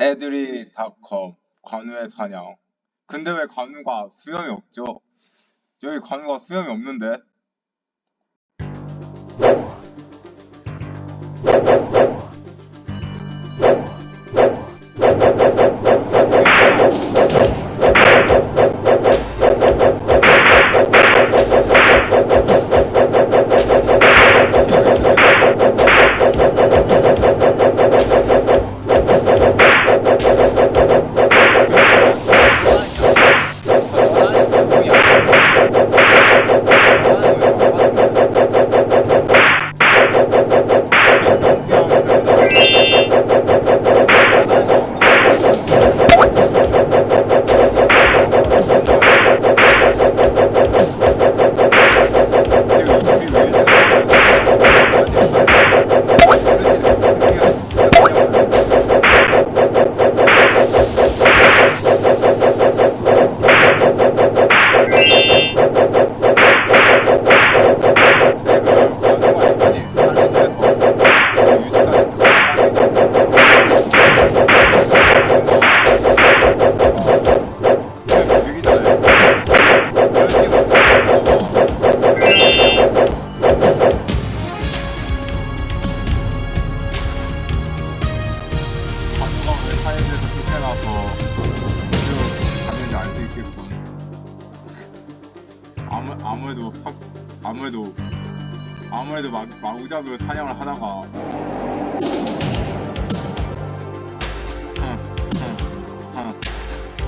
애들이 닷컴 관우의 사냥 근데 왜 관우가 수염이 없죠? 여기 관우가 수염이 없는데? 쫓겨나서 어디로 갔는지 알 수 있겠군. 아무 아무래도 확 아무래도 아무래도 마, 마구잡이로 사냥을 하다가